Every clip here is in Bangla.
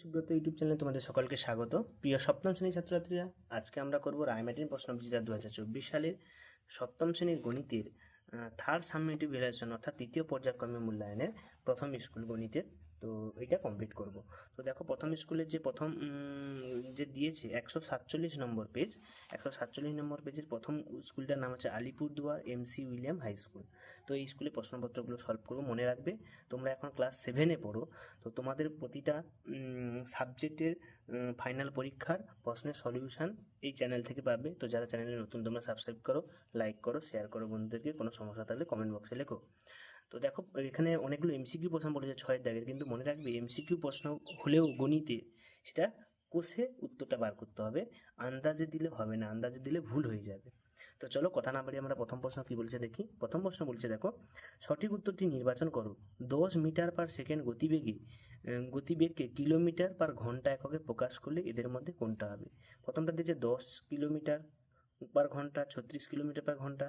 সুব্রত ইউটিউব চ্যানেলে তোমাদের সকলকে স্বাগত। প্রিয় সপ্তম শ্রেণির ছাত্রছাত্রীরা, আজকে আমরা করব রায়মার্টিন প্রশ্ন বিজেতা দু হাজার চব্বিশ সালের সপ্তম শ্রেণির গণিতের থার্ড সামিটিভ ভ্যালুয়েশন অর্থাৎ তৃতীয় পর্যায়ক্রমে মূল্যায়নের প্রথম স্কুল গণিতের তো এটা কমপ্লিট করব। তো দেখো প্রথম স্কুলের যে প্রথম যে দিয়েছে একশো সাতচল্লিশ নম্বর পেজ একশো সাতচল্লিশ নম্বর পেজের প্রথম স্কুলটার নাম হচ্ছে Alipurduar M C William high school. তো এই স্কুলে প্রশ্নপত্রগুলো সলভ করব, মনে রাখবে। তোমরা এখন ক্লাস সেভেনে পড়ো। তো তোমাদের প্রতিটা সাবজেক্টের ফাইনাল পরীক্ষার প্রশ্নের সলিউশন এই চ্যানেল থেকে পাবে। তো যারা চ্যানেলে নতুন তোমরা সাবস্ক্রাইব করো লাইক করো শেয়ার করো বন্ধুদেরকে। কোনো সমস্যা থাকলে কমেন্ট বক্সে লেখো। তো দেখো, এখানে অনেকগুলো এমসিকিউ প্রশ্ন বলেছে ছয়ের দাগের কিন্তু মনে রাখবে এমসিকিউ প্রশ্ন হলেও গণিতে সেটা কোষে উত্তরটা বার করতে হবে। আন্দাজে দিলে হবে না, আন্দাজে দিলে ভুল হয়ে যাবে। তো চলো কথা না বাড়িয়ে আমরা প্রথম প্রশ্ন কি বলছে দেখি। প্রথম প্রশ্ন বলছে দেখো, সঠিক উত্তরটি নির্বাচন করো। দশ মিটার পার সেকেন্ড গতিবেগে গতিবেগকে কিলোমিটার পার ঘণ্টা এককে প্রকাশ করলে এদের মধ্যে কোনটা হবে? প্রথমটা দিয়েছে দশ কিলোমিটার পার ঘণ্টা, ছত্রিশ কিলোমিটার পার ঘণ্টা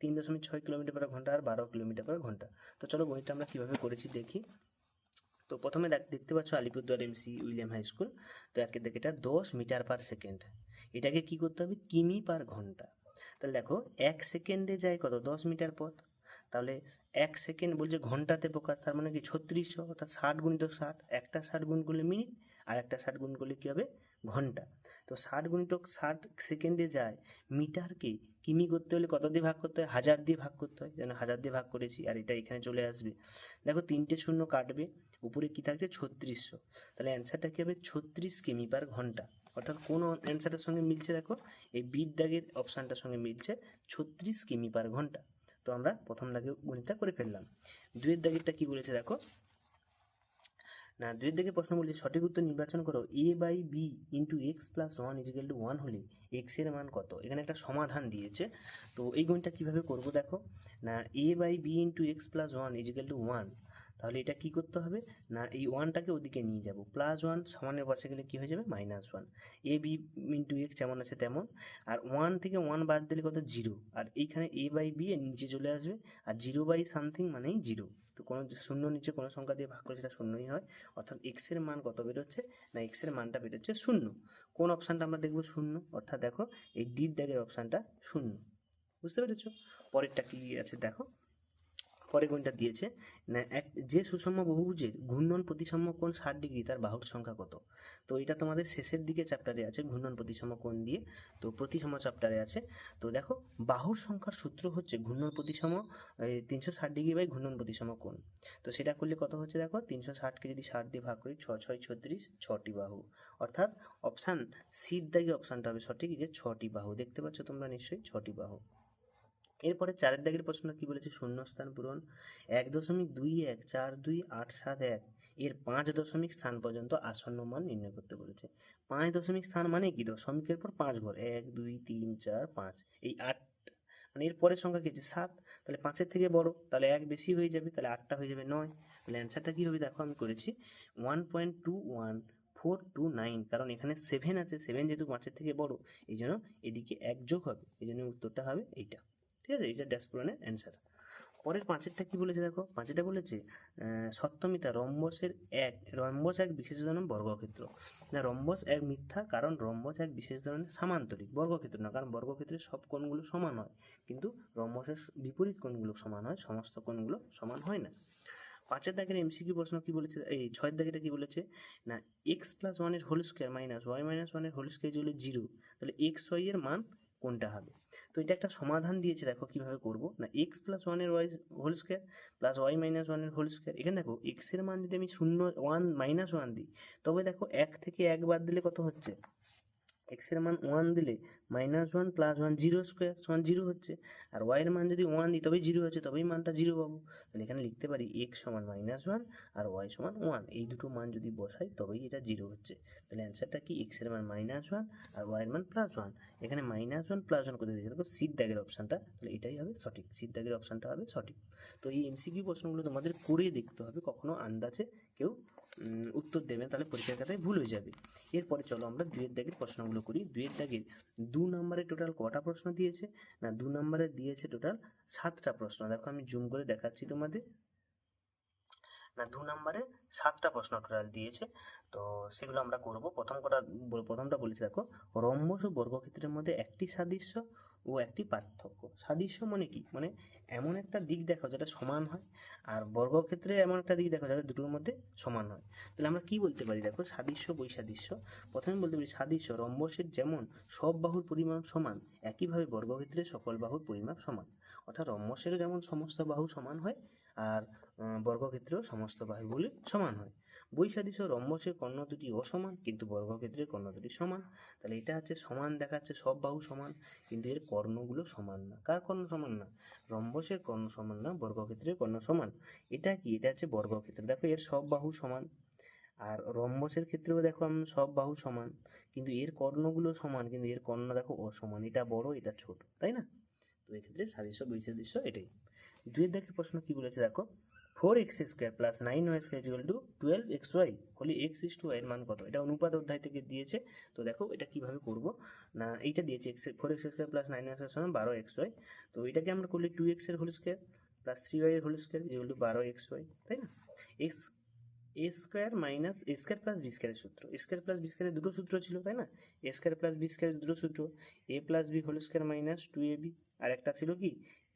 তিন দশমিক ছয় কিলোমিটার পার ঘণ্টা আর বারো কিলোমিটার পার ঘণ্টা। তো চলো গণিতটা আমরা কীভাবে করেছি দেখি। তো প্রথমে দেখ- দেখতে পাচ্ছ Alipurduar M C William high school. তো একে দেখে, এটা দশ মিটার পার সেকেন্ড এটাকে কি করতে হবে? কিমি পার ঘণ্টা। তাহলে দেখো, এক সেকেন্ডে যায় কত? দশ মিটার পথ। তাহলে এক সেকেন্ড বলছে ঘন্টাতে প্রকাশ, তার মানে কি? ছত্রিশশো অর্থাৎ ষাট গুণিত ষাট। একটা ষাট গুণ করলে মিনিট, আর একটা ষাট গুণ করলে কী হবে? ঘণ্টা। তো ষাট গুণিত ষাট সেকেন্ডে যায়। মিটারকে কিমি করতে হলে কত দিয়ে ভাগ করতে হয়? হাজার দিয়ে ভাগ করতে হয়। যেন হাজার দিয়ে ভাগ করেছি আর এটা এখানে চলে আসবে। দেখো তিনটে শূন্য কাটবে, উপরে কি থাকছে? ছত্রিশশো। তাহলে অ্যান্সারটা কী হবে? ছত্রিশ কিমি পার ঘণ্টা। অর্থাৎ কোন অ্যান্সারের সঙ্গে মিলছে দেখো? এই বিদ দাগের অপশানটার সঙ্গে মিলছে ছত্রিশ কিমি পার ঘণ্টা। তো আমরা প্রথম দাগে গণিতটা করে ফেললাম। দুয়ের দাগেরটা কি বলেছে দেখো? না দুয়ের দাগে প্রশ্ন বলছে, সঠিক উত্তর নির্বাচন করো a by b into x plus one equal two one হলে এক্সের মান কত? এখানে একটা সমাধান দিয়েছে। তো এই গণিতটা কীভাবে করব দেখো? না a by b into x plus one equal two one তাহলে এটা কি করতে হবে? না, এই ওয়ানটাকে ওদিকে নিয়ে যাব। প্লাস ওয়ান সমানের পাশে গেলে কী হয়ে যাবে? Minus one a b into x যেমন আছে তেমন। আর ওয়ান থেকে ওয়ান বাদ দিলে কত? জিরো আর এইখানে এ বাই বি নিচে চলে আসবে। আর জিরো বাই সামথিং মানেই জিরো তো কোনো শূন্য নিচে কোনো সংখ্যা দিয়ে ভাগ করে সেটা শূন্যই হয়, অর্থাৎ এক্সের মান কত বেরোচ্ছে? না এক্সের মানটা বেরোচ্ছে শূন্য। কোন অপশানটা আমরা দেখব শূন্য? অর্থাৎ দেখো এই ডির দাগের অপশানটা শূন্য। বুঝতে পেরেছ? পরেরটা কি আছে দেখো। পরে কোনটা দিয়েছে? না, এক, যে সুষম বহুভুজের ঘূর্ণন প্রতিসম কোণ ষাট ডিগ্রি, তার বাহুর সংখ্যা কত? তো এটা তোমাদের শেষের দিকে চ্যাপ্টারে আছে, ঘূর্ণন প্রতিসম কোণ দিয়ে। তো প্রতিসম চ্যাপ্টারে আছে। তো দেখো, বাহুর সংখ্যার সূত্র হচ্ছে ঘূর্ণন প্রতিসম তিনশো ষাট ডিগ্রি বাই ঘূর্ণন প্রতিসম কোণ। তো সেটা করলে কত হচ্ছে দেখো, তিনশো ষাটকে যদি ষাট দিয়ে ভাগ করি, ছ, ছয়, ছত্রিশ, ছটি বাহু। অর্থাৎ অপশান সির অপশানটা হবে সঠিক, যে ছটি বাহু। দেখতে পাচ্ছ তোমরা নিশ্চয়ই ছটি বাহু। এরপরে চারের দাগের প্রশ্ন কি বলেছে? শূন্যস্থান পূরণ। এক দশমিক দুই এক চার দুই আট সাত এক। এর পাঁচ দশমিক স্থান পর্যন্ত আসন্ন মান নির্ণয় করতে বলেছে। পাঁচ দশমিক স্থান মানে কি? দশমিকের পর পাঁচ ঘর। এক, দুই, তিন, চার, পাঁচ। এই আট মানে এর পরের সংখ্যা কি? সাত। তাহলে পাঁচের থেকে বড়। তাহলে এক বেশি হয়ে যাবে। তাহলে আটটা হয়ে যাবে নয়। তাহলে অ্যান্সারটা কী হবে? দেখো, আমি করেছি। One point two one four two nine কারণ এখানে সেভেন আছে। সেভেন যেহেতু পাঁচের থেকে বড় এই জন্য এদিকে এক যোগ হবে। এই জন্য উত্তরটা হবে এইটা। ঠিক আছে? এইটা ড্যাশ পূরণের অ্যান্সার পরের পাঁচেরটা কি বলেছে দেখো? পাঁচেরটা বলেছে সপ্তমিতা রম্বসের এক, রম্বস এক বিশেষ ধরনের বর্গক্ষেত্র। না, রম্বস এক মিথ্যা, কারণ রম্বস এক বিশেষ ধরনের সামান্তরিক বর্গক্ষেত্র না, কারণ বর্গক্ষেত্রের সব কোণগুলো সমান হয়। কিন্তু রম্বসের বিপরীত কোণগুলো সমান হয়, সমস্ত কোণগুলো সমান হয় না। পাঁচের দাগের এমসিকিউ প্রশ্ন কি বলেছে? এই ছয়ের দাগেটা কি বলেছে? না এক্স প্লাস ওয়ানের whole square minus y minus ওয়ানের হোল স্কোয়ার যদি জিরো তাহলে এক্স ওয়াই এর মান কোনটা হবে? তো এটা একটা সমাধান দিয়েছে, দেখো কীভাবে করব। না এক্স প্লাস ওয়ানের y whole square plus y minus ওয়ানের হোল স্কোয়ার এখানে দেখো এক্সের মান যদি আমি শূন্য ওয়ান মাইনাস ওয়ান দিই, তবে দেখো এক থেকে এক বাদ দিলে কত হচ্ছে? এক্সের মান ওয়ান দিলে minus one plus one zero square সমান জিরো হচ্ছে। আর ওয়াই এর মান যদি ওয়ান দিই, তবেই জিরো হচ্ছে, তবেই মানটা জিরো পাবো। তাহলে এখানে লিখতে পারি এক্স সমান মাইনাস ওয়ান আর ওয়াই সমান ওয়ান এই দুটো মান যদি বসাই, তবেই এটা জিরো হচ্ছে। তাহলে অ্যান্সারটা কি? এক্সের মান মাইনাস ওয়ান আর ওয়াই এর মান প্লাস ওয়ান এখানে মাইনাস ওয়ান প্লাস ওয়ান করে দিয়েছে? দেখো, সিট দাগের অপশানটা তাহলে এটাই হবে সঠিক। সিট দাগের অপশানটা হবে সঠিক। তো এই এমসিকিউ প্রশ্নগুলো তোমাদের করে দেখতে হবে। কখনো আন্দাজে কেউ উত্তর দেবেন তাহলে পরীক্ষার খাতায় ভুল হয়ে যাবে। এরপরে চলো আমরা দুয়ের দাগের প্রশ্নগুলো করি। দুয়ের দাগের দু নম্বরে টোটাল কটা প্রশ্ন দিয়েছে? না, দু নম্বরে দিয়েছে টোটাল সাতটা প্রশ্ন। দেখো, আমি জুম করে দেখাচ্ছি তোমাদের। না, দু নম্বরে সাতটা প্রশ্ন টোটাল দিয়েছে। তো সেগুলো আমরা করব। প্রথম কটা, প্রথমটা বলেছি, দেখো। রম্বস ও বর্গক্ষেত্রের মধ্যে একটি সাদৃশ্য ও একটি পার্থক্য। সাদৃশ্য মানে কি? মানে এমন একটা দিক দেখো যেটা সমান হয়, আর বর্গক্ষেত্রে এমন একটা দিক দেখো যেটা দুটোর মধ্যে সমান হয়। তাহলে আমরা কি বলতে পারি? দেখো, সাদৃশ্য, বৈসাদৃশ্য। প্রথমে বলতে পারি সাদৃশ্য, রম্বসের যেমন সব বাহুর পরিমাপ সমান, একইভাবে বর্গক্ষেত্রে সকল বাহুর পরিমাপ সমান। অর্থাৎ রম্বসেরও যেমন সমস্ত বাহু সমান হয়, আর বর্গক্ষেত্রেও সমস্ত বাহুগুলি সমান হয়। বৈসাদৃশ্য রম্বসের কর্ণ দুটি অসমান, কিন্তু বর্গক্ষেত্রের কর্ণ দুটি সমান। তাহলে এটা হচ্ছে সমান, দেখাচ্ছে সব বাহু সমান, কিন্তু এর কর্ণগুলো সমান না। কার কর্ণ সমান না? রম্বসের কর্ণ সমান না, বর্গক্ষেত্রের কর্ণ সমান। এটা কি? এটা হচ্ছে বর্গক্ষেত্র। দেখো, এর সব বাহু সমান। আর রম্বসের ক্ষেত্রেও দেখো আমি সব বাহু সমান, কিন্তু এর কর্ণগুলো সমান, কিন্তু এর কর্ণ দেখো অসমান। এটা বড়, এটা ছোট, তাই না? তো এক্ষেত্রে সাদৃশ্য বৈসাদৃশ্য এটাই। দুয়ের দেখে প্রশ্ন কি বলেছে দেখো? Four x square plus nine y square equal to twelve x y হলে এক্স ইস টু এর মান কত? এটা অনুপাত অধ্যায় থেকে দিয়েছে। তো দেখো, এটা কীভাবে করব? না, এইটা দিয়েছে x four x square plus nine y square সমান বারো এক্স ওয়াই তো এটাকে আমরা করলে টু এক্সের whole square plus three y এর হোল স্কোয়ার ইকুয়াল টু বারো এক্স ওয়াই তাই না? X a square minus a square plus b স্কোয়ারের সূত্র। এ স্কোয়ার প্লাস বি স্কোয়ারের দুটো সূত্র ছিল, তাই না? এ স্কোয়ার প্লাস বি স্কোয়ারের দুটো সূত্র। A plus b whole square minus two a b আর একটা ছিল কি?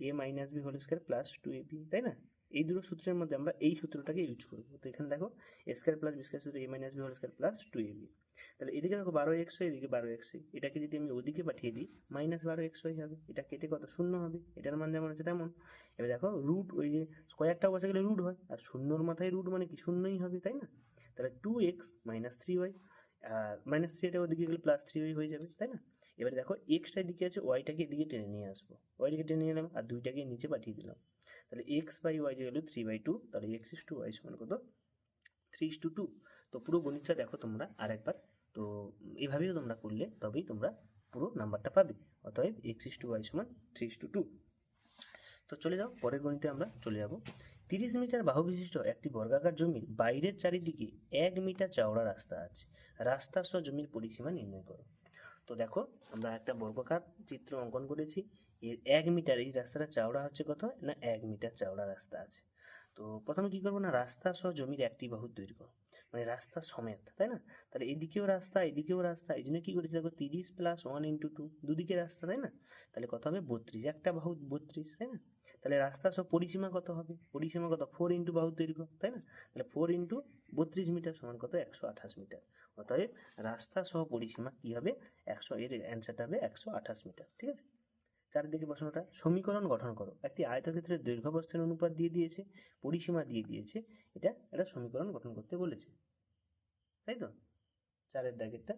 A minus b whole square plus two a b তাই না? এই দুটো সূত্রের মধ্যে আমরা এই সূত্রটাকে ইউজ করব। তো এখানে দেখো স্কোয়ার প্লাস বি স্কোয়ার সূত্র a minus b whole square plus two a b তাহলে এদিকে দেখো বারো এক্স হয় এদিকে বারো এক্স হয় এটাকে যদি আমি ওদিকে পাঠিয়ে দিই মাইনাস বারো এক্স হয় হবে। এটা কেটে কত? শূন্য হবে। এটার মান যেমন আছে তেমন। এবার দেখো রুট ওই যে স্কোয়ারটা বসে গেলে রুট হয়। আর শূন্যর মাথায় রুট মানে কি? শূন্যই হবে, তাই না? তাহলে two x minus three y আর মাইনাস থ্রি এটা ওদিকে গেলে প্লাস থ্রি ওয়াই হয়ে যাবে, তাই না? এবারে দেখো এক্সটা এদিকে আছে ওয়াইটাকে এদিকে টেনে নিয়ে আসব। ওয়াইটাকে টেনে নিয়ে এলাম, আর দুইটাকে নিচে পাঠিয়ে দিলাম। তাহলে এক্স বাই ওয়াই যে গেলো থ্রি বাই টু তাহলে এক্স ইস টু ওয়াই সমান কত? থ্রি ইস টু টু তো পুরো গণিতটা দেখো তোমরা আরেকবার। তো এভাবেও তোমরা করলে তবেই তোমরা পুরো নাম্বারটা পাবে। অতএব এক্স ইস টু ওয়াই সমান three is to two two চলে যাও, পরের গণিতে আমরা চলে যাব। তিরিশ মিটার বাহু বিশিষ্ট একটি বর্গাকার জমির বাইরের চারিদিকে এক মিটার চওড়া রাস্তা আছে। রাস্তা সহ জমির পরিসীমা নির্ণয় করো। তো দেখো, আমরা একটা বর্গকার চিত্র অঙ্কন করেছি। এর এক মিটার এই রাস্তাটা চওড়া হচ্ছে কত? না, এক মিটার চওড়া রাস্তা আছে। তো প্রথমে কি করব না, রাস্তা সহ জমির একটি বাহু দৈর্ঘ্য মানে রাস্তা সমেত, তাই না? তাহলে এদিকেও রাস্তা এদিকেও রাস্তা, এই জন্য কী করেছি দেখো, তিরিশ প্লাস ওয়ান ইন্টু টু দুদিকে রাস্তা, তাই না? তাহলে কত হবে? বত্রিশ, একটা বাহু বত্রিশ, তাই না? তাহলে রাস্তা সব পরিসীমা কত হবে? পরিসীমা কত? ফোর ইন্টু বাহুর দৈর্ঘ্য, তাই না? তাহলে ফোর ইন্টু বত্রিশ মিটার সমান কত? একশো আঠাশ মিটার। অতএব রাস্তা সহ পরিসীমা কী হবে? একশো, এর অ্যান্সারটা হবে একশো আঠাশ মিটার, ঠিক আছে? চারিদিকে প্রশ্নটা সমীকরণ গঠন করো। একটি আয়তক্ষেত্রের দৈর্ঘ্য অনুপাত দিয়ে দিয়েছে, পরিসীমা দিয়ে দিয়েছে, এটা একটা সমীকরণ গঠন করতে বলেছে। তাই তো? চারের দাগেরটা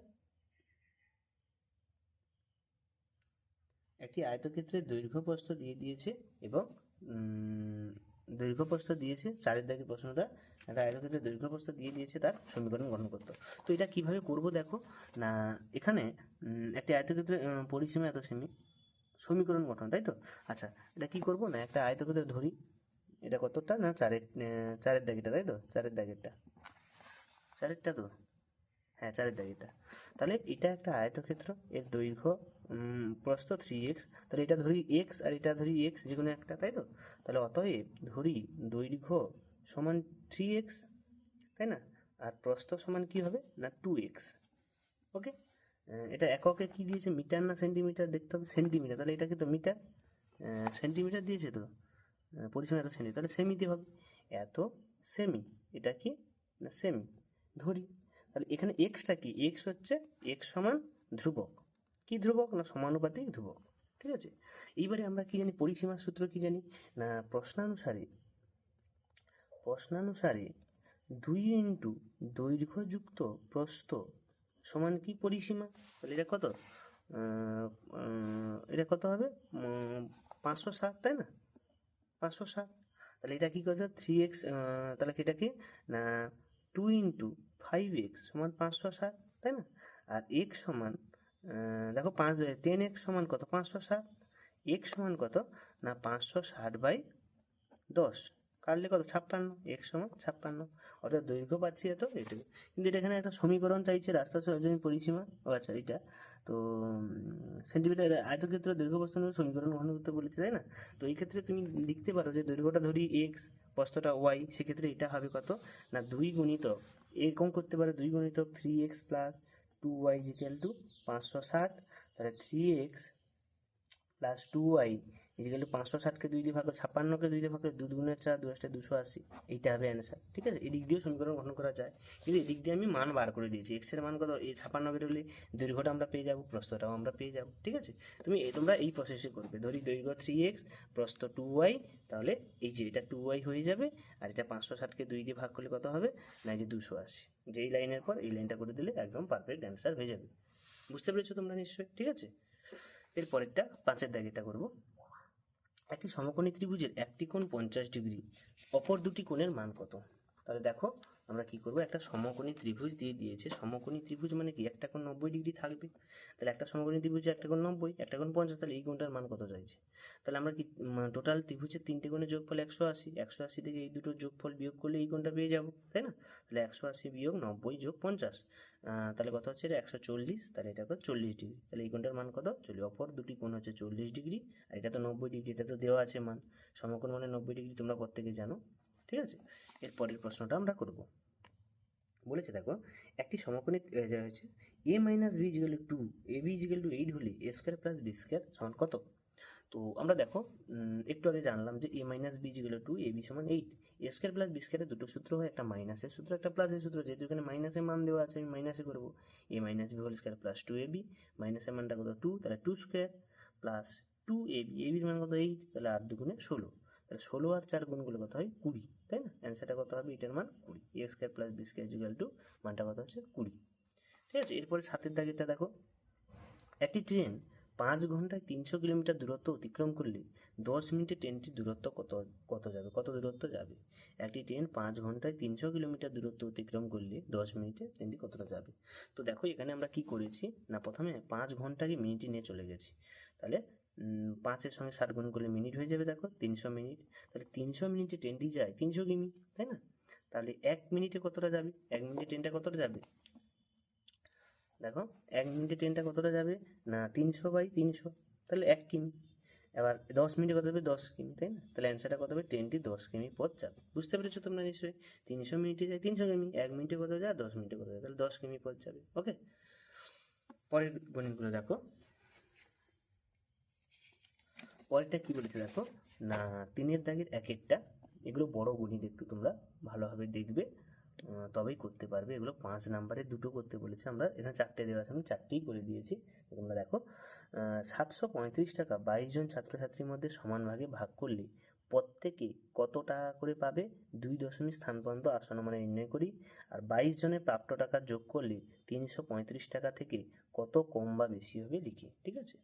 একটি আয়তক্ষেত্রের দৈর্ঘ্য প্রস্থ দিয়ে দিয়েছে এবং দৈর্ঘ্য প্রস্থ দিয়েছে চারের দাগের প্রশ্নটা একটা আয়তক্ষেত্রের দৈর্ঘ্য প্রস্থ দিয়ে দিয়েছে তার সমীকরণ গঠন করতে। তো এটা কীভাবে করব দেখো? না এখানে একটি আয়তক্ষেত্রের আহ, পরিসীমা এত সেমি সমীকরণ গঠন তাই তো? আচ্ছা এটা কি করব? না একটা আয়তক্ষেত্র ধরি এটা কতটা? না চারের চারের দাগেরটা তাই তো? চারের দাগেরটা চারেরটা তো? হ্যাঁ চারের দাগেরটা তাহলে এটা একটা আয়তক্ষেত্র এর দৈর্ঘ্য প্রস্থ থ্রি এক্স তাহলে এটা ধরি এক্স আর এটা ধরি এক্স যে কোনো একটা, তাই তো? তাহলে অতএব ধরি দৈর্ঘ্য সমান থ্রি এক্স তাই না? আর প্রস্থ সমান কি হবে? না টু এক্স ওকে এটা এককে কি দিয়েছে? মিটার না সেন্টিমিটার? দেখতে হবে, সেন্টিমিটার। তাহলে এটাকে তো মিটার সেন্টিমিটার দিয়েছে তো? পরিসীমা এত সেমি, তাহলে সেমিতে হবে। এত সেমি, এটা কি? না, সেমি। ধরি, তাহলে এখানে এক্সটা কি? এক্স হচ্ছে এক্স সমান ধ্রুবক। কি ধ্রুবক না সমানুপাতিক ধ্রুবক? ঠিক আছে? এইবারে আমরা কি জানি? পরিসীমার সূত্র কি জানি? না, প্রশ্নানুসারে প্রশ্নানুসারে দুই ইন্টু দৈর্ঘ্যযুক্ত প্রস্থ সমান কি পরিসীমা? তাহলে এটা কত? এটা কত হবে? পাঁচশো সাত তাই না? পাঁচশো সাত তাহলে এটা কি করছে থ্রি এক্স তাহলে এটা কি? না টু ইন্টু ফাইভ এক্স সমান পাঁচশো সাত তাই না? আর এক্স সমান দেখো পাঁচ টেন এক্স সমান কত? পাঁচশো ষাট এক্স সমান কত? না, পাঁচশো ষাট বাই দশ। কাটলে কত ছাপ্পান্ন। এক্স সমান ছাপ্পান্ন। অর্থাৎ দৈর্ঘ্য পাচ্ছি এত এটুকু কিন্তু এটা এখানে একটা সমীকরণ চাইছে, রাস্তা জমি পরিসীমা। ও আচ্ছা এটা তো সেন্টিমিটার আয়তক্ষেত্র দৈর্ঘ্য প্রস্তাবের সমীকরণ গ্রহণ করতে বলেছে, তাই না? তো এই ক্ষেত্রে তুমি লিখতে পারো যে দৈর্ঘ্যটা ধরি এক্স প্রস্তটা ওয়াই সেক্ষেত্রে এটা হবে কত? না, দুই গুণিতক। এরকম করতে পারে, দুই গুণিতক three x plus two y is equal to পাঁচশো ষাট তাহলে three x plus two y is equal পাঁচশো ষাটকে দুই দিয়ে ভাগ করে ছাপ্পান্নকে দুই দিয়ে ভাগ করে দু দুগুণের চার দু আসতে দুশো আশি। এইটা হবে অ্যান্সার ঠিক আছে? এদিক দিয়েও সমীকরণ গঠন করা যায়, কিন্তু এদিক দিয়ে আমি মান বার করে দিয়েছি। এক্সের মান কত? এই ছাপ্পান্ন বেরোলে দৈর্ঘ্যটা আমরা পেয়ে যাব প্রস্তটাও আমরা পেয়ে যাব, ঠিক আছে? তুমি তোমরা এই প্রসেসে করবে। ধরি দৈর্ঘ্য থ্রি এক্স প্রস্থ টু ওয়াই তাহলে এই যে এটা টু ওয়াই হয়ে যাবে, আর এটা পাঁচশো ষাটকে দুই দিয়ে ভাগ করলে কত হবে? না এই যে দুশো আশি। যেই লাইনের পর এই লাইনটা করে দিলে একদম পারফেক্ট অ্যান্সার হয়ে যাবে। বুঝতে পেরেছ তোমরা নিশ্চয়ই, ঠিক আছে? এর পরেরটা পাঁচের দাগেটা করব। একটি সমকোণী ত্রিভুজের একটি কোণ পঞ্চাশ ডিগ্রি, অপর দুটি কোণের মান কত? তাহলে দেখো আমরা কি করব? একটা সমকোণী ত্রিভুজ দিয়ে দিয়েছে। সমকোণী ত্রিভুজ মানে কি? একটা কোণ নব্বই ডিগ্রি থাকবে। তাহলে একটা সমকোণী ত্রিভুজে, একটা কোণ নব্বই, একটা কোণ পঞ্চাশ। তাহলে এই কোণটার মান কত চাইছে? তাহলে আমরা কি টোটাল ত্রিভুজের তিনটে কোণের যোগফল একশো আশি। একশো আশি থেকে এই দুটো যোগফল বিয়োগ করলে এই কোণটা পেয়ে যাব, তাই না? তাহলে একশো আশি বিয়োগ নব্বই যোগ পঞ্চাশ। তাহলে কত হচ্ছে? এটা একশো চল্লিশ। তাহলে এটা কত? চল্লিশ ডিগ্রি। তাহলে এই কোণটার মান কত? চল্লিশ। অপর দুটি কোণ হচ্ছে চল্লিশ ডিগ্রি। আর এটা তো নব্বই ডিগ্রি, এটা তো দেওয়া আছে মান। সমকোণ মানে নব্বই ডিগ্রি তোমরা প্রত্যেকে জানো। ঠিক আছে? এর পরের প্রশ্নটা আমরা করব। বলেছে দেখো, একটি সমকোণী যা হচ্ছে a minus b is equal to a b is equal to eight হলে a square plus b square সমান কত? তো আমরা দেখো একটু আগে জানলাম যে a minus b is equal to a b সমান eight a square plus b স্কোয়ারের দুটো সূত্র হয়, একটা মাইনাসের সূত্র, একটা প্লাসের সূত্র, যেহেতু এখানে মাইনাসের মান দেওয়া আছে, আমি মাইনাসে করব a minus b whole square plus two a b মাইনাসের মানটা কত? টু তাহলে two square plus two a b a বির মান কত? এইট তাহলে আট দুগুণে ষোলো, তাহলে ষোলো আর চার গুণগুলো কত হয়? কুড়ি। তাই না? অ্যান্সারটা কত হবে? এটার মান কুড়ি। A square plus b square is equal to মানটা কত হচ্ছে? কুড়ি। ঠিক আছে? এরপরে সাতের দাগেরটা দেখো। একটি ট্রেন পাঁচ ঘন্টায় তিনশো কিলোমিটার দূরত্ব অতিক্রম করলে দশ মিনিটে ট্রেনটির দূরত্ব কত কত যাবে? কত দূরত্ব যাবে? একটি ট্রেন পাঁচ ঘন্টায় তিনশো কিলোমিটার দূরত্ব অতিক্রম করলে দশ মিনিটে ট্রেনটি কতটা যাবে? তো দেখো, এখানে আমরা কি করেছি? না, প্রথমে পাঁচ ঘন্টাকে মিনিটে নিয়ে চলে গেছি। তাহলে পাঁচের সঙ্গে ষাট গুণ করলে মিনিট হয়ে যাবে দেখো, তিনশো মিনিট। তাহলে তিনশো মিনিটে ট্রেনটি যায়, তিনশো কিমি, তাই না? তাহলে এক মিনিটে কতটা যাবে? এক মিনিটে ট্রেনটা কতটা যাবে? দেখো, এক মিনিটে ট্রেনটা কতটা যাবে? না, তিনশো বাই তিনশো, তাহলে এক কিমি। এবার দশ মিনিটে কত হবে? দশ কিমি, তাই না? তাহলে অ্যান্সারটা কত হবে? ট্রেনটি দশ কিমি পথ যাবে। বুঝতে পেরেছ তোমরা নিশ্চয়ই? তিনশো মিনিটে যায়, তিনশো কিমি, এক মিনিটে কত যায়? দশ মিনিটে কত যায়? তাহলে দশ কিমি পথ যাবে, ওকে? পরের গণিতগুলো দেখো। পরেরটা কি বলেছে দেখো? না, তিনের দাগের এক একটা এগুলো বড় গণিত একটু তোমরা ভালোভাবে দেখবে তবেই করতে পারবে। এগুলো পাঁচ নাম্বারে দুটো করতে বলেছে আমরা। এখানে চারটে দেওয়া আছে, আমি চারটেই করে দিয়েছি। তোমরা দেখো সাতশো পঁয়ত্রিশ টাকা বাইশ জন ছাত্রছাত্রীর মধ্যে সমান ভাগে ভাগ করলে প্রত্যেকে কত টাকা করে পাবে? দুই দশমিক স্থান পর্যন্ত আসন মানে নির্ণয় করি। আর বাইশ জনের প্রাপ্ত টাকা যোগ করলে তিনশো পঁয়ত্রিশ টাকা থেকে কত কম বা বেশি হবে লিখি, ঠিক আছে?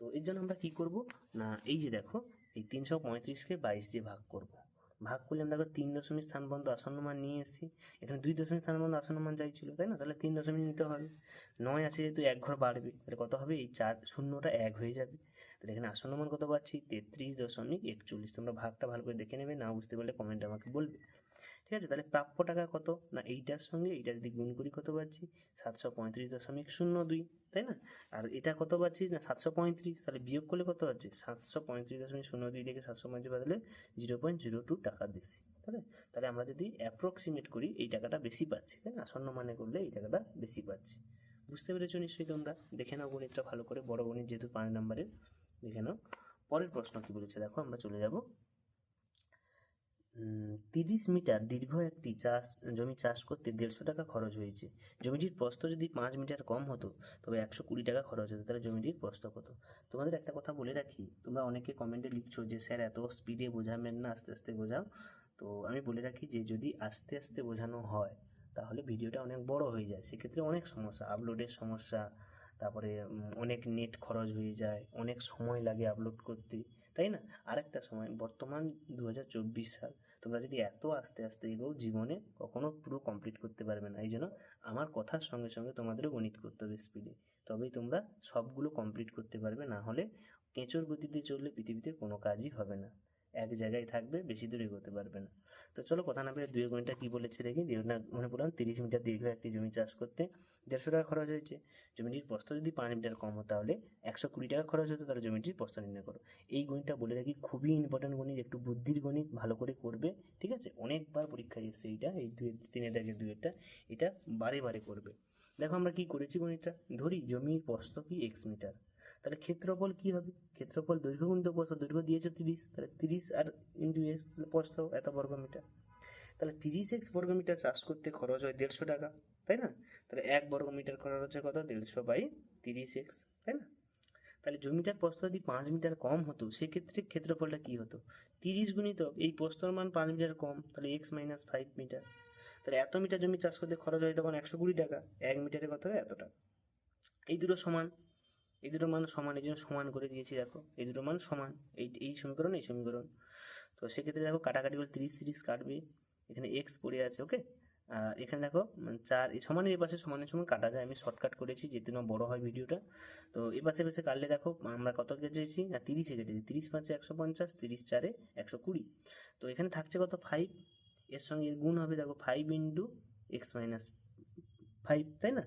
তো এর জন্য আমরা কি করব? না, এই যে দেখো, এই তিনশো পঁয়ত্রিশকে বাইশ দিয়ে ভাগ করব। ভাগ করলে আমরা দেখো তিন দশমিক স্থান পর্যন্ত আসন্ন মান নিয়ে এসেছি। এখানে দুই দশমিক স্থান পর্যন্ত আসন্ন মান চাইছিল তাই না? তাহলে তিন দশমিক নিতে হবে। নয় আছে যেহেতু এক ঘর বাড়বে, তাহলে কত হবে? এই চার শূন্যটা এক হয়ে যাবে। তাহলে এখানে আসন্ন মান কত পাচ্ছি? তেত্রিশ দশমিক একচল্লিশ। তোমরা ভাগটা ভালো করে দেখে নেবে, না বুঝতে পারলে কমেন্টে আমাকে বলবে। ঠিক আছে? তাহলে প্রাপ্য টাকা কত? না এইটার সঙ্গে এইটা যদি গুণ করি কত পাচ্ছি? সাতশো পঁয়ত্রিশ দশমিক শূন্য দুই, তাই না? আর এটা কত পাচ্ছি? না সাতশো পঁয়ত্রিশ, তাহলে বিয়োগ করলে কত হচ্ছে সাতশো পঁয়ত্রিশ দশমিক শূন্য দুই থেকে সাতশো পঁয়ত্রিশ বদলে জিরো পয়েন্ট জিরো টু টাকা বেশি আছে? তাহলে আমরা যদি অ্যাপ্রক্সিমেট করি, এই টাকাটা বেশি পাচ্ছি, তাই না? আসন্ন মানে করলে এই টাকাটা বেশি পাচ্ছি। বুঝতে পেরেছ নিশ্চয়ই তোমরা? দেখে নাও গণিতটা ভালো করে, বড় গণিত যেহেতু পাঁচ নম্বরের, দেখে নাও। পরের প্রশ্ন কি বলেছে? দেখো আমরা চলে যাব তিরিশ মিটার দীর্ঘ একটি চাষ, জমি চাষ করতে দেড়শো টাকা খরচ হয়েছে। জমিটির প্রস্থ যদি পাঁচ মিটার কম হতো, তবে একশো কুড়ি টাকা খরচ হতো। তাহলে জমিটির প্রস্থ কত? তোমাদের একটা কথা বলে রাখি, তোমরা অনেকে কমেন্টে লিখছো যে, স্যার, এত স্পিডে বোঝাবেন না, আস্তে আস্তে বোঝাও। তো আমি বলে রাখি যে, যদি আস্তে আস্তে বোঝানো হয়, তাহলে ভিডিওটা অনেক বড় হয়ে যায়। সেক্ষেত্রে অনেক সমস্যা, আপলোডের সমস্যা, তারপরে অনেক নেট খরচ হয়ে যায়, অনেক সময় লাগে আপলোড করতে। তাই না? আরেকটা সময়, বর্তমান দু হাজার চব্বিশ সাল তোমরা যদি এত আস্তে আস্তে এগোও, জীবনে কখনো পুরো কমপ্লিট করতে পারবে না। এই জন্য আমার কথার সঙ্গে সঙ্গে তোমাদেরও গণিত করতে হবে স্পিডে তবেই তোমরা সবগুলো কমপ্লিট করতে পারবে, না হলে কেঁচোর গতিতে চললে পৃথিবীতে কোনো কাজই হবে না। এক জায়গায় থাকবে, বেশি দূর এগোতে পারবে না। তো চলো কথা না পেরে দুই গণিতটা কী বলেছে দেখি। যেটা মনে পড়লাম তিরিশ মিটার দীর্ঘ একটি জমি চাষ করতে দেড়শো টাকা খরচ হয়েছে। জমিটির প্রস্থ যদি পাঁচ মিটার কম হতো তাহলে একশো কুড়ি টাকা খরচ হতো, তাহলে জমিটির প্রস্থ নির্ণয় করো। এই গণিতটা বলে রাখি, খুবই ইম্পর্টেন্ট গণিত, একটু বুদ্ধির গণিত ভালো করে করবে, ঠিক আছে? অনেকবার পরীক্ষা এসছে এইটা, এই দুই, তিনের দাগের দুইটা এটা বারে বারে করবে। দেখো আমরা কি করেছি গণিতটা? ধরি জমির প্রস্থ কি এক্স মিটার? তাহলে ক্ষেত্রফল কি হবে? ক্ষেত্রফল দৈর্ঘ্য গুণিত প্রস্থ দৈর্ঘ্য দিয়েছে তিরিশ, তাহলে তিরিশ আর ইন্টু এক্স তাহলে প্রস্থ এত বর্গ মিটার তাহলে তিরিশ এক্স বর্গ মিটার চাষ করতে খরচ হয় দেড়শো টাকা, তাই না? তাহলে এক বর্গ মিটার খরচ হচ্ছে কত? দেড়শো বাই তিরিশ এক্স তাই না? তাহলে জমিটার প্রস্থ যদি পাঁচ মিটার কম হতো, সেক্ষেত্রে ক্ষেত্রফলটা কী হতো? তিরিশ গুণিতক, এই প্রস্তর মান পাঁচ মিটার কম, তাহলে এক্স মাইনাস ফাইভ মিটার। তাহলে এত মিটার জমি চাষ করতে খরচ হয় তখন একশো কুড়ি টাকা, এক মিটারে কত হয় এত টাকা এই দুটো সমান। এই দুটো মান সমান এই জন্য সমান করে দিয়েছি দেখো। এই দুটো মান সমান। এই এই সমীকরণ এই সমীকরণ। তো সেক্ষেত্রে দেখো কাটাকাটি করে তিরিশ তিরিশ কাটবে। এখানে এক্স পড়ে আছে ওকে আর এখানে দেখো উম, চার সমানের এই পাশে সমানের সময় কাটা যায়। আমি শর্টকাট করেছি যেহেতু না বড় হয় ভিডিওটা। তো এ পাশে পাশে কাটলে দেখো আমরা কত কেটেছি না তিরিশে কেটেছি তিরিশ পাঁচে একশো পঞ্চাশ তিরিশ চারে একশো কুড়ি। তো এখানে থাকছে কত? ফাইভ এর সঙ্গে গুণ হবে দেখো five into x minus five তাই না?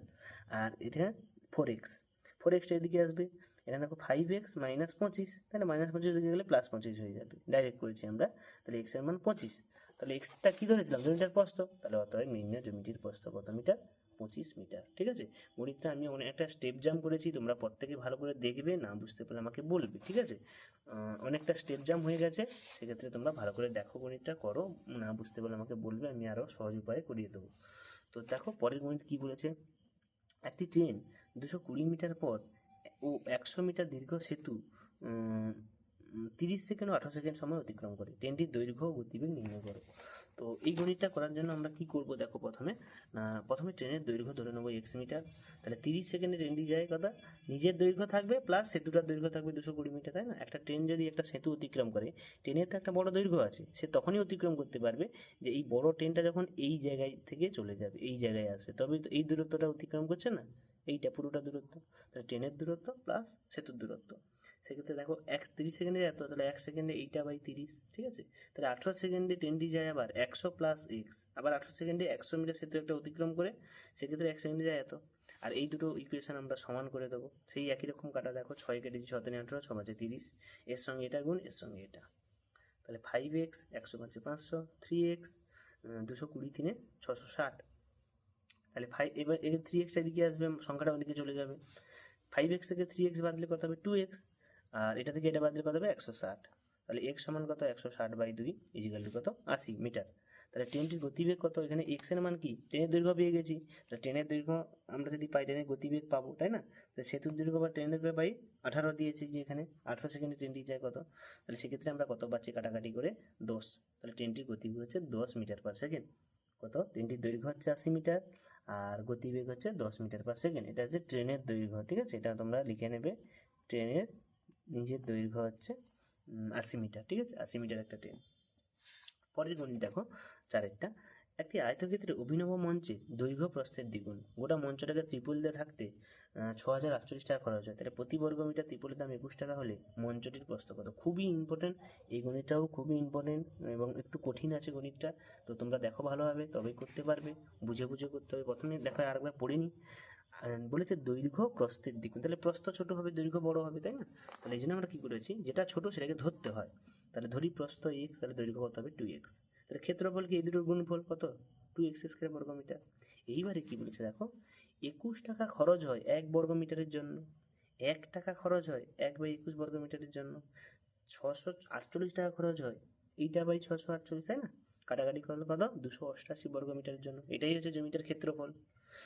আর এটা ফোর এক্স ফোর এক্সটা এদিকে আসবে। এখানে দেখো ফাইভ এক্স মাইনাস পঁচিশ না মাইনাস পঁচিশ দিকে গেলে প্লাস পঁচিশ হয়ে যাবে। ডাইরেক্ট করেছি আমরা, তাহলে এক্সের মান পঁচিশ। তাহলে এক্সটা কী ধরেছিলাম? জমিটার প্রস্থ। তাহলে অতএব নির্ণয় জমিটির প্রস্থ কত মিটার পঁচিশ মিটার, ঠিক আছে? গণিতটা আমি অনেক, একটা স্টেপ জাম করেছি, তোমরা প্রত্যেকে ভালো করে দেখবে, না বুঝতে পারলে আমাকে বলবে, ঠিক আছে? অনেকটা স্টেপ জাম হয়ে গেছে, সেক্ষেত্রে তোমরা ভালো করে দেখো গণিতটা করো, না বুঝতে পারলে আমাকে বলবে, আমি আরও সহজ উপায়ে করিয়ে দেবো। তো দেখো পরের গণিত কী বলেছে? একটি ট্রেন দুশো কুড়ি মিটার পর ও একশো মিটার দীর্ঘ সেতু তিরিশ সেকেন্ড ও আঠারো সেকেন্ড সময় অতিক্রম করে। ট্রেনটির দৈর্ঘ্য ও গতিবেগ নির্ণয় করো। তো এই গণিতটা করার জন্য আমরা কি করব? দেখো প্রথমে প্রথমে ট্রেনের দৈর্ঘ্য ধরে নেব এক্স মিটার। তাহলে তিরিশ সেকেন্ডে ট্রেনটি যায় কথা নিজের দৈর্ঘ্য থাকবে প্লাস সেতুটার দৈর্ঘ্য থাকবে দুশো কুড়ি মিটার, তাই না? একটা ট্রেন যদি একটা সেতু অতিক্রম করে, ট্রেনের তো একটা বড় দৈর্ঘ্য আছে, সে তখনই অতিক্রম করতে পারবে যে এই বড় ট্রেনটা যখন এই জায়গায় থেকে চলে যাবে, এই জায়গায় আসবে। তবে তো এই দূরত্বটা অতিক্রম করছে না? এইটা পুরোটা দূরত্ব। তাহলে ট্রেনের দূরত্ব প্লাস সেতুর দূরত্ব। সেক্ষেত্রে দেখো এক তিরিশ সেকেন্ডে এত, তাহলে এক সেকেন্ডে এইটা বাই তিরিশ, ঠিক আছে? তাহলে আঠারো সেকেন্ডে ট্রেনটি যায় আবার একশো প্লাস এক্স আবার আঠারো সেকেন্ডে একশো মিটার সেতু একটা অতিক্রম করে, সেক্ষেত্রে এক সেকেন্ডে যায় এত। আর এই দুটো ইকুয়েশন আমরা সমান করে দেবো। সেই একই রকম কাটা, দেখো ছয় কেটেছি ছ তিনে আঠেরো, ছ পাঁচে তিরিশ, এর সঙ্গে এটা গুণ, এর সঙ্গে এটা। তাহলে ফাইভ এক্স একশো পাঁচে পাঁচশো থ্রি এক্স দুশো কুড়ি তিনে ছশো ষাট। তাহলে ফাইভ এবার এই থ্রি এক্সটা এদিকে আসবে, সংখ্যাটা ওদিকে চলে যাবে। ফাইভ এক্স থেকে থ্রি এক্স বাদলে কত হবে? টু এক্স আর এটা থেকে এটা বাদলে কত হবে? একশো ষাট। তাহলে এক্স সমান কত? একশো ষাট বাই দুই ইজিক্যাল কত? আশি মিটার। তাহলে ট্রেনটির গতিবেগ কত? এখানে এক্সের মান কি? ট্রেনের দৈর্ঘ্য পেয়ে গেছি। তাহলে ট্রেনের দৈর্ঘ্য আমরা যদি পাই ট্রেনের গতিবেগ পাবো, তাই না? তাহলে সেতুর দৈর্ঘ্য বা ট্রেনের দৈর্ঘ্য পাই আঠারো দিয়েছি যে এখানে। আঠারো সেকেন্ডে ট্রেনটি যায় কত? তাহলে সেক্ষেত্রে আমরা কত পাচ্ছি? কাটাকাটি করে দশ। তাহলে ট্রেনটির গতিবেগ হচ্ছে দশ মিটার পার সেকেন্ড কত? ট্রেনটির দৈর্ঘ্য হচ্ছে আশি মিটার। আর গতিবেগ হচ্ছে দশ মিটার পার সেকেন্ড এটা হচ্ছে ট্রেনের দৈর্ঘ্য, ঠিক আছে? এটা তোমরা লিখে নেবে। ট্রেনের নিজের দৈর্ঘ্য হচ্ছে আশি মিটার ঠিক আছে? আশি মিটার একটা ট্রেন পরের গণিত দেখো চারেরটা। একটি আয়তক্ষেত্রে অভিনব মঞ্চে দৈর্ঘ্য প্রস্থের দ্বিগুণ। গোটা মঞ্চটাকে ত্রিপল দিয়ে থাকতে ছ হাজার আটচল্লিশ টাকা খরচ হয়। তাহলে প্রতি বর্গ মিটার ত্রিপলের দাম একুশ টাকা হলে মঞ্চটির প্রস্থ কত? খুবই ইম্পর্টেন্ট এই গণিতটাও খুবই ইম্পর্টেন্ট এবং একটু কঠিন আছে গণিতটা। তো তোমরা দেখো ভালোভাবে তবেই করতে পারবে। বুঝে বুঝে করতে হবে। প্রথমে দেখো আরেকবার পড়ে নিই আহ, বলেছে দৈর্ঘ্য প্রস্থের দ্বিগুণ। তাহলে প্রস্থ ছোট হবে, দৈর্ঘ্য বড় হবে, তাই না? তাহলে এই জন্য আমরা কী করেছি? যেটা ছোট সেটাকে ধরতে হয়। তাহলে ধরি প্রস্থ এক্স তাহলে দৈর্ঘ্য কত হবে? টু এক্স তাহলে ক্ষেত্রফল কি? এই দুটোর গুণফল কত? টু এক্স স্কোয়ার বর্গ মিটার এইবারে কি বলেছে দেখো? একুশ টাকা খরচ হয় এক বর্গ মিটারের জন্য। এক টাকা খরচ হয় এক বাই একুশ বর্গ মিটারের জন্য। ছশো আটচল্লিশ টাকা খরচ হয় এইটা বাই ছশো আটচল্লিশ, তাই না? কাটাকাটি করলে কত? দুশো অষ্টাশি বর্গ মিটারের জন্য। এটাই হচ্ছে জমিটার ক্ষেত্রফল।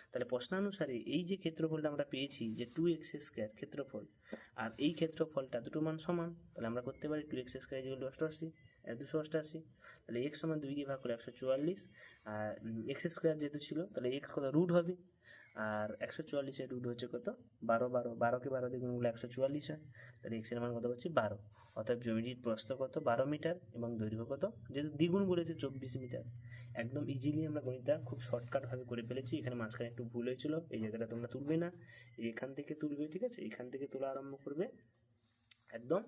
তাহলে প্রশ্নানুসারে এই যে ক্ষেত্রফলটা আমরা পেয়েছি যে টু এক্স স্কোয়ার ক্ষেত্রফল, আর এই ক্ষেত্রফলটা দুটো মান সমান, তাহলে আমরা করতে পারি টু এক্স স্কোয়ার যেগুলো অষ্টআশি দুশো অষ্টআশি তাহলে এক্স সমান দুই দিয়ে ভাগ করে একশো চুয়াল্লিশ, আর এক্স স্কোয়ার যেহেতু ছিল, তাহলে এক্স কত রুট হবে, আর একশো চুয়াল্লিশের রুট হচ্ছে কত? বারো বারো, বারোকে বারো দিয়ে গুণ করলে একশো চুয়াল্লিশ হয়, তাহলে এক্সের মান কত পাচ্ছি? বারো। অর্থাৎ জমিটির প্রস্থ কত? বারো মিটার এবং দৈর্ঘ্য কত? যেহেতু দ্বিগুণ বলেছে, চব্বিশ মিটার। একদম ইজিলি আমরা গণিতটা খুব শর্টকাটভাবে করে ফেলেছি। এখানে মাঝখানে একটু ভুল হয়েছিল, এই জায়গাটা তোমরা তুলবে না। এখান থেকে তুলবে, ঠিক আছে? এখান থেকে তোলা আরম্ভ করবে। একদম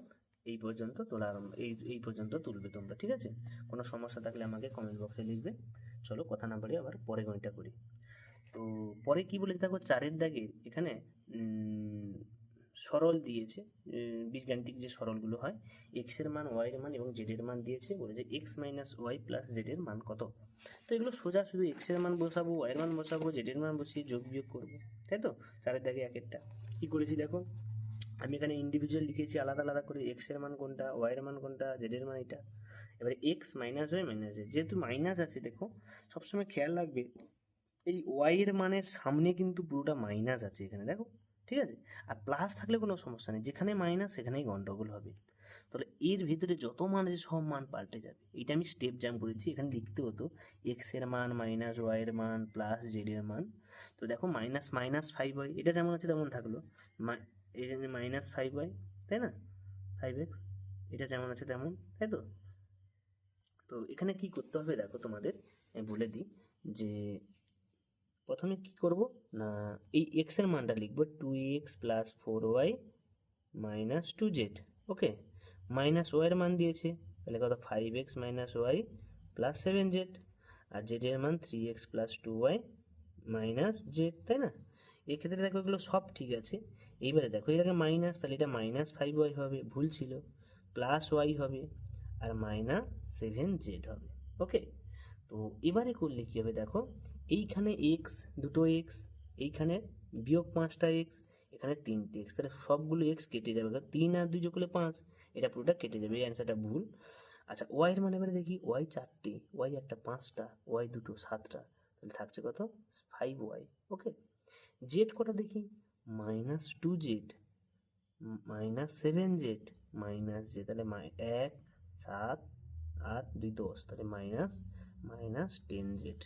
এই পর্যন্ত তোলা আরম্ভ, এই এই পর্যন্ত তুলবে তোমরা, ঠিক আছে? কোনো সমস্যা থাকলে আমাকে কমেন্ট বক্সে লিখবে। চলো কথা না বাড়িয়ে আবার পরে গণিতটা করি। তো পরে কি বলেছে দেখো, চারের দাগে এখানে সরল দিয়েছে বীজগাণিতিক যে সরলগুলো হয় এক্সের মান ওয়াই এর মান এবং জেড এর মান দিয়েছে, বলেছে x minus y plus z এর মান কত? তো এগুলো সোজা শুধু এক্সের মান বসাবো ওয়াই এর মান বসাবো জেড এর মান বসিয়ে যোগ বিয়োগ করব, তাই তো? চারের দাগে এক একটা। কী করেছি দেখো? আমি এখানে ইন্ডিভিজুয়াল লিখেছি, আলাদা আলাদা করে এক্সের মান কোনটা ওয়াই এর মান কোনটা জেড এর মান এটা। এবারে x minus y minus z যেহেতু মাইনাস আছে দেখো, সবসময় খেয়াল রাখবে, এই ওয়াই এর মানের সামনে কিন্তু পুরোটা মাইনাস আছে এখানে, দেখো? ঠিক আছে? আর প্লাস থাকলে কোনো সমস্যা নেই। যেখানে মাইনাস সেখানেই গন্ডগোল হবে। তাহলে এর ভিতরে যত মান আছে, সব মান পাল্টে যাবে। এটা আমি স্টেপ জাম্প করেছি। এখানে লিখতে হতো এক্সের মান মাইনাস ওয়াই এর মান প্লাস জেড এর মান। তো দেখো মাইনাস মাইনাস ফাইভ ওয়াই এটা যেমন আছে তেমন থাকল। যে মাইনাস ফাইভ ওয়াই তাই না? ফাইভ এক্স এটা যেমন আছে তেমন, তাই তো? তো এখানে কি করতে হবে? দেখো তোমাদের, আমি বলে দিই যে প্রথমে কি করব? না, এই এক্সের মানটা লিখব two x plus four y minus two z okay minus ওয়াইয়ের মান দিয়েছে, তাহলে কত? Five x minus y plus seven z আর জেড এর মান three x plus two y minus z তাই না? এক্ষেত্রে দেখো এগুলো সব ঠিক আছে। এইবারে দেখো, এটাকে মাইনাস তাহলে এটা মাইনাস ফাইভ ওয়াই হবে, ভুল ছিল। প্লাস ওয়াই হবে, আর মাইনাস সেভেন জেড হবে ওকে তো এবারে করলে কী হবে দেখো? এইখানে এক্স দুটো এক্স এইখানে বিয়োগ পাঁচটা এক্স এখানে তিনটে এক্স তাহলে সবগুলো এক্স কেটে যাবে। কারণ তিন আর দুই যোগ করলে পাঁচ, এটা পুরোটা কেটে যাবে। এই অ্যান্সারটা ভুল। আচ্ছা ওয়াইয়ের মানে এবারে দেখি। ওয়াই চারটে ওয়াই একটা পাঁচটা ওয়াই দুটো সাতটা। তাহলে থাকছে কত? ফাইভ ওয়াই ওকে জেড কটা দেখি? Minus two z minus seven z minus z তাহলে এক, সাত, আট, দুই, দশ। তাহলে মাইনাস মাইনাস টেন জেড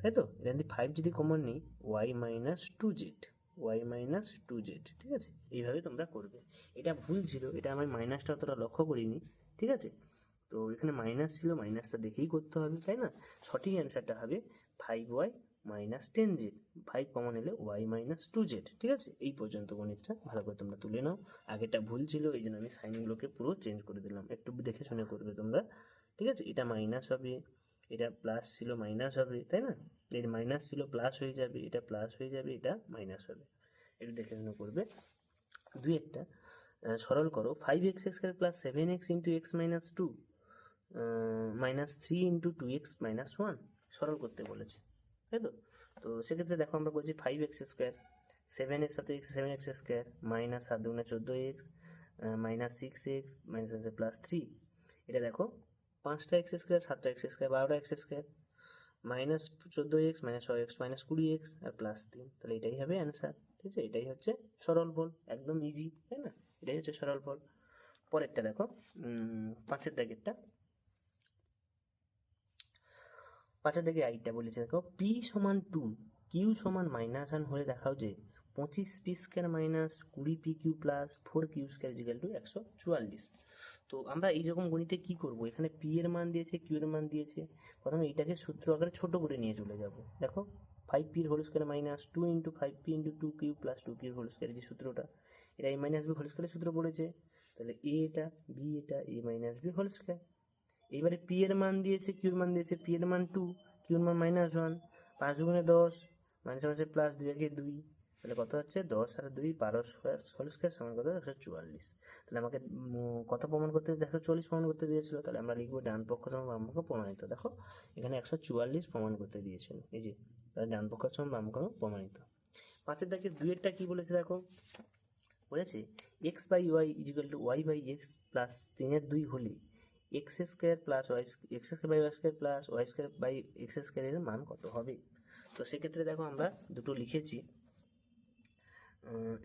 তাই তো এটা যদি ফাইভ যদি কমন নিই y minus two z y minus two z ঠিক আছে? এইভাবে তোমরা করবে। এটা ভুল ছিল, এটা আমি মাইনাসটা অতটা লক্ষ্য করিনি, ঠিক আছে? তো এখানে মাইনাস ছিল মাইনাসটা দেখেই করতে হবে, তাই না? সঠিক অ্যান্সারটা হবে five y minus ten z five common এলে ওয়াই মাইনাস টু জেড ঠিক আছে? এই পর্যন্ত গণিতটা ভালো করে তোমরা তুলে নাও। আগেটা ভুল ছিল, এই জন্য আমি সাইনগুলোকে পুরো চেঞ্জ করে দিলাম। একটু দেখে শুনে করবে তোমরা, ঠিক আছে? এটা মাইনাস হবে। এটা প্লাস ছিল মাইনাস হবে, তাই না? এই মাইনাস ছিল প্লাস হয়ে যাবে, এটা প্লাস হয়ে যাবে, এটা মাইনাস হবে। একটু দেখে শুনে করবে। দুই একটা সরল করো। Five x square plus seven x into x minus two minus three into two x minus one সরল করতে বলেছে। তাই তো? তো সেক্ষেত্রে দেখো আমরা বলছি ফাইভ এক্স স্কোয়ার সেভেনের সাথে x seven x square minus সাত দুগুণে চোদ্দ x minus six x minus plus three এটা দেখো পাঁচটা এক্স স্কোয়ার সাতটা এক্স স্কোয়ার বারোটা এক্স স্কোয়ার মাইনাস চোদ্দ এক্স মাইনাস ছয় এক্স মাইনাস কুড়ি এক্স আর প্লাস তিন। তাহলে এটাই হবে অ্যান্সার ঠিক আছে? এটাই হচ্ছে সরল ফল একদম ইজি তাই না? এটাই হচ্ছে সরল ফল পরেরটা দেখো পাঁচের দাগেরটা। পাঁচের দিকে আইটা বলেছে দেখো পি সমান টু কিউ সমান মাইনাস ওয়ান হলে দেখাও যে পঁচিশ পি স্কোয়ার মাইনাস কুড়ি p q plus four q square is equal to একশো চুয়াল্লিশ। তো আমরা এই রকম গণিতে কি করব? এখানে পি এর মান দিয়েছে কিউ এর মান দিয়েছে। প্রথমে এটাকে সূত্র আকারে ছোট করে নিয়ে চলে যাব। দেখো ফাইভ পির whole square minus two into five p into two q plus two q whole square যে সূত্রটা। এটা এ মাইনাস বি হোল স্কোয়ারের সূত্র পড়েছে তাহলে এ এটা বি এটা a minus b whole square এইবারে পি এর মান দিয়েছে কিউর মান দিয়েছে পি এর মান টু কিউর মান মাইনাস ওয়ান পাঁচ দুগুণে দশ মাইনাস হচ্ছে প্লাস দুই একে দুই। তাহলে কত হচ্ছে? দশ আর দুই বারো স্কোয়ার হোল স্কোয়ার সমান কত? একশো চুয়াল্লিশ। তাহলে আমাকে কত প্রমাণ করতে একশো চল্লিশ প্রমাণ করতে দিয়েছিল। তাহলে আমরা লিখব ডান পক্ষ সমান বাম পক্ষ প্রমাণিত। দেখো, এখানে একশো চুয়াল্লিশ প্রমাণ করতে দিয়েছিল। এই যে, তাহলে ডান পক্ষ সমান বাম পক্ষ প্রমাণিত। পাঁচের দাগে দুইয়েরটা কী বলেছে দেখো? বলেছে x by y is equal to y by x plus তিনের দুই হলে x square plus y x square by y square plus y square by x স্কোয়ারের মান কত হবে? তো সেক্ষেত্রে দেখো আমরা দুটো লিখেছি।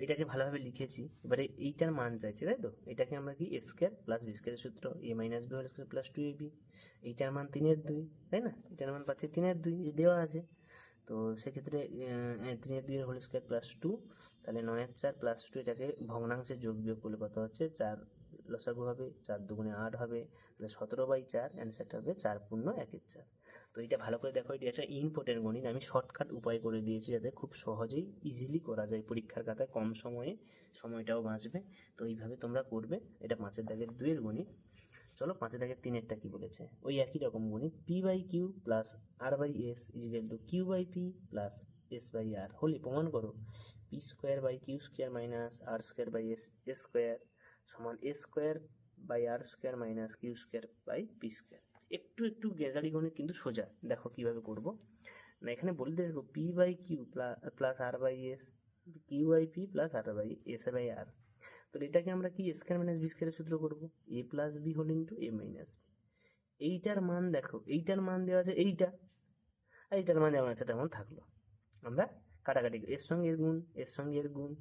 এটাকে ভালোভাবে লিখেছি। এবারে এইটার মান চাইছে, তাই তো? এটাকে আমরা কি স্কোয়ার প্লাস বি স্কোয়ারের সূত্র a minus b whole square plus two a b এইটার মান তিনের দুই, তাই না? এটার মান পাচ্ছি তিনের দুই দেওয়া আছে। তো সেক্ষেত্রে তিনের দুইয়ের হোল স্কোয়ার প্লাস টু তাহলে নয়ের চার প্লাস টু এটাকে ভগ্নাংশে যোগ বিয়োগ করলে কত হচ্ছে? চার লসাগু হবে, চার দুগুণে আট হবে, তাহলে সতেরো বাই চার অ্যান্সারটা হবে চার পূর্ণ একের চার। তো এটা ভালো করে দেখো, এটা একটা ইম্পর্টেন্ট গণিত। আমি শর্টকাট উপায় করে দিয়েছি যাতে খুব সহজেই ইজিলি করা যায়। পরীক্ষার খাতায় কম সময়ে সময়টাও বাঁচবে। তো এইভাবে তোমরা করবে। এটা পাঁচের দাগের দুইয়ের গণিত। চলো পাঁচের দাগের তিনেরটা কি বলেছে? ওই একই রকম গণিত। P by q plus r by s is equal to q by p plus s by r হলে, প্রমাণ করো। P square by q square minus r square by s s square সমান s square by r square minus q square by p square একটু একটু গেজারি গণিত কিন্তু সোজা। দেখো কীভাবে করব। না, এখানে বলতে দেখো p by q plus r by s q by p plus r by s by r তো এটাকে আমরা কি স্কোয়ার মাইনাস বি স্কোয়ারের সূত্র করব? A plus b whole into a minus b এইটার মান দেখো, এইটার মান দেওয়া আছে এইটা, আর এইটার মান যেমন আছে তেমন থাকল। আমরা কাটাকাটি এর সঙ্গে এর গুণ এর সঙ্গে এর গুণ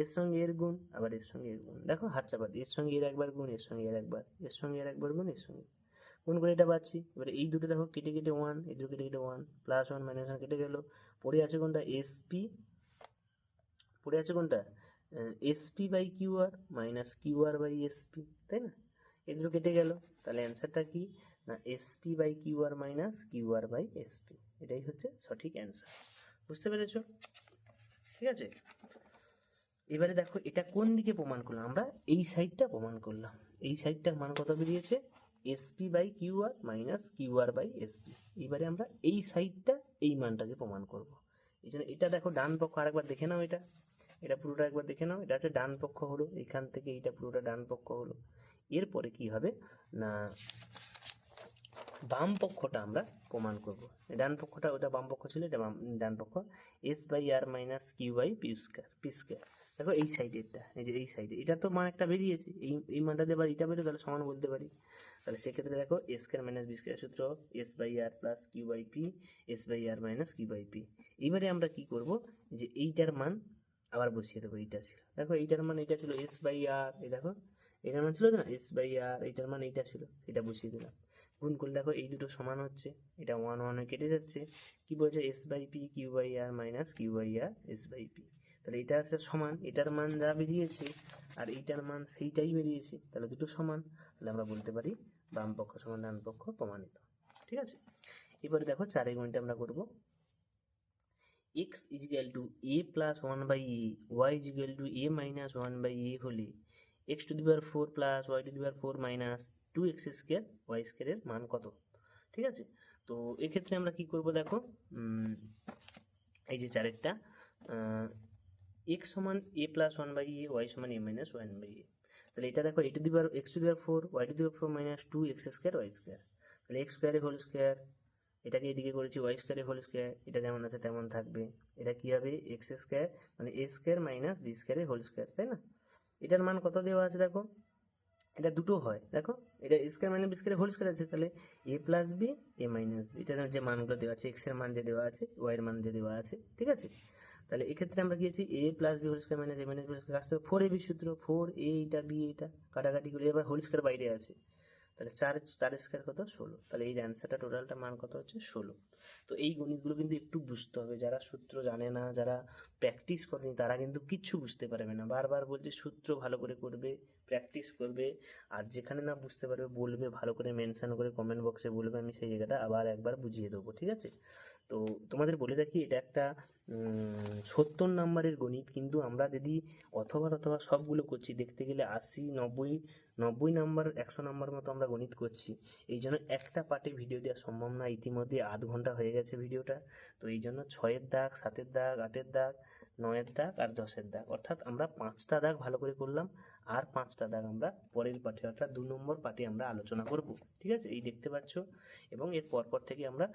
এর সঙ্গে এর গুণ, আবার এর সঙ্গে এর গুণ। দেখো হাত চাপা এর সঙ্গে এর একবার গুণ এর সঙ্গে এর একবার এর সঙ্গে এর একবার গুণ এর সঙ্গে গুণ করে এটা পাচ্ছি? এবারে এই দুটো দেখো, কেটে কেটে ওয়ান এই দুটো কেটে কেটে one plus one minus one কেটে গেল। পড়ে আছে কোনটা? এসপি পড়ে আছে কোনটা? S p by q r minus q r by s p তাই না? এই দুটো কেটে গেল। তাহলে অ্যান্সারটা কি? না s p by q r minus q r by s p এটাই হচ্ছে সঠিক অ্যান্সার বুঝতে পেরেছ? ঠিক আছে? এবারে দেখো, এটা কোন দিকে প্রমাণ করলাম? আমরা এই সাইডটা প্রমাণ করলাম। এই সাইডটার মান কত বেরিয়েছে? S p by q r minus q r by s p এবারে আমরা এই সাইডটা এই মানটাকে প্রমাণ করব। এই জন্য এটা দেখো ডান পক্ষ, আরেকবার দেখে নাও এটা। এটা পুরোটা একবার দেখে নাও। এটা হচ্ছে ডান পক্ষ হলো, এখান থেকে এইটা পুরোটা ডান পক্ষ হলো। এরপরে কি হবে? না, বাম পক্ষটা আমরা প্রমাণ করব। ডান পক্ষটা, ওটা বাম পক্ষ ছিল, এটা বাম, ডান পক্ষ। S by r minus q by p square p দেখো এই সাইডেরটা এই যে এই সাইডে এটা তো মান একটা বেরিয়েছে। এই এই মানটা দিয়ে এবার এটা বেরো তাহলে সমান বলতে পারি। তাহলে সেক্ষেত্রে দেখো s square minus b square সূত্র s by r plus q by p s by r minus q by p এবারে আমরা কি করব? যে এইটার মান আবার বসিয়ে দেবো, এইটা ছিল। দেখো এইটার মান এইটা ছিল এস বাই আর এই দেখো। এটার মান ছিল না? এস বাই আর এইটার মান এইটা ছিল, এটা বসিয়ে দিলাম। গুণ করলে দেখো এই দুটো সমান হচ্ছে, এটা ওয়ান ওয়ান কেটে যাচ্ছে। কি বলছে? S by p q by r minus q by r s by p তাহলে এটা আছে সমান, এটার মান যা বেরিয়েছে, আর এইটার মান সেইটাই বেরিয়েছে, তাহলে দুটো সমান। তাহলে আমরা বলতে পারি বাম পক্ষ সমান ডান পক্ষ প্রমাণিত। ঠিক আছে? এবারে দেখো চারের গুণটা আমরা করব। X is equal to a plus one by a y is equal to a minus one by a হলে x to the power four plus y to the power four minus two x square y স্কোয়ারের মান কত? ঠিক আছে? তো এক্ষেত্রে আমরা কি করব দেখো? এই যে চারেরটা এক্স সমান a plus one by a y সমান a minus one by a তাহলে এটা দেখো a to the x to the four y to the power four minus two x square y square তাহলে এক্স স্কোয়ারে হোল স্কোয়ার এটাকে এদিকে করেছি ওয়াই স্কোয়ারে হোল স্কোয়ার এটা যেমন আছে তেমন থাকবে। এটা কী হবে? এক্স স্কোয়ার মানে এ স্কোয়ার মাইনাস বি স্কোয়ারে হোল স্কোয়ার তাই না? এটার মান কত দেওয়া আছে দেখো? এটা দুটো হয়, দেখো? এটা স্কোয়ার মাইনাস বি স্কোয়ারে হোল স্কোয়ার আছে, তাহলে a plus b a minus b এটা যে মানগুলো দেওয়া আছে এক্সের মান যে দেওয়া আছে ওয়াই এর মান যে দেওয়া আছে, ঠিক আছে? তাহলে এক্ষেত্রে আমরা আছি a plus b whole square minus a minus b square আসতে ফোর এ বি সূত্র ফোর এ এটা বি এটা কাটাকাটি করে এবার হোল স্কোয়ার বাইরে আছে। তাহলে চার চার স্কোয়ার কত? ষোলো। তাহলে এই অ্যান্সারটা টোটালটা মান কত হচ্ছে? ষোলো। তো এই গণিতগুলো কিন্তু একটু বুঝতে হবে। যারা সূত্র জানে না, যারা প্র্যাকটিস করেনি, তারা কিন্তু কিচ্ছু বুঝতে পারবে না। বারবার বলছে সূত্র ভালো করে করবে প্র্যাকটিস করবে, আর যেখানে না বুঝতে পারবে, বলবে, ভালো করে মেনশন করে কমেন্ট বক্সে বলবে, আমি সেই জায়গাটা আবার একবার বুঝিয়ে দেবো, ঠিক আছে? তো তোমাদের বলে রাখি, এটা একটা সত্তর নাম্বারের গণিত। কিন্তু আমরা যদি অথবা অথবা সবগুলো করছি, দেখতে গেলে আশি, নব্বই নব্বই নাম্বার, একশো নাম্বার মতো আমরা গণিত করছি। এই জন্য একটা পার্টে ভিডিও দেওয়া সম্ভব না। ইতিমধ্যে আধ ঘণ্টা হয়ে গেছে ভিডিওটা। তো এই জন্য ছয়ের দাগ, সাতের দাগ, আটের দাগ, নয়ের দাগ আর দশের দাগ। অর্থাৎ আমরা পাঁচটা দাগ ভালো করে করলাম। আর পাঁচটা দাগ আমরা পরের পাঠে, অর্থাৎ দু নম্বর পাঠে আমরা আলোচনা করব। ঠিক আছে? এই দেখতে পাচ্ছ? এবং এর পরপর থেকে আমরা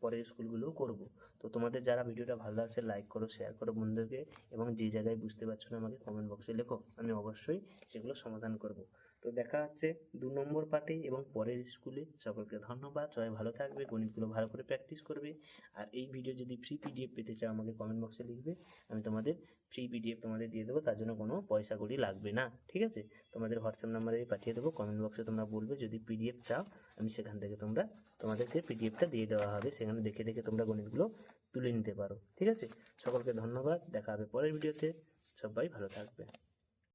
পরের স্কুলগুলোও করব। তো তোমাদের যারা ভিডিওটা ভালো লাগছে লাইক করো শেয়ার করো বন্ধুদেরকে এবং যে জায়গায় বুঝতে পারছ না আমাকে কমেন্ট বক্সে লেখো। আমি অবশ্যই সেগুলো সমাধান করব। তো দেখা হচ্ছে দু নম্বর পার্টে এবং পরের স্কুলে। সকলকে ধন্যবাদ। সবাই ভালো থাকবে, গণিতগুলো ভালো করে প্র্যাকটিস করবে। আর এই ভিডিও যদি ফ্রি পিডিএফ পেতে চাও, আমাকে কমেন্ট বক্সে লিখবে। আমি তোমাদের ফ্রি পিডিএফ তোমাদের দিয়ে দেবো, তার জন্য কোনো পয়সা কড়ি লাগবে না। ঠিক আছে? তোমাদের হোয়াটসঅ্যাপ নাম্বারে পাঠিয়ে দেবো কমেন্ট বক্সে তোমরা বলবে, যদি পিডিএফ চাও, আমি সেখান থেকে তোমরা তোমাদেরকে পিডিএফটা দিয়ে দেওয়া হবে। সেখানে দেখে দেখে তোমরা গণিতগুলো তুলে নিতে পারো। ঠিক আছে? সকলকে ধন্যবাদ। দেখা হবে পরের ভিডিওতে সবাই ভালো থাকবে।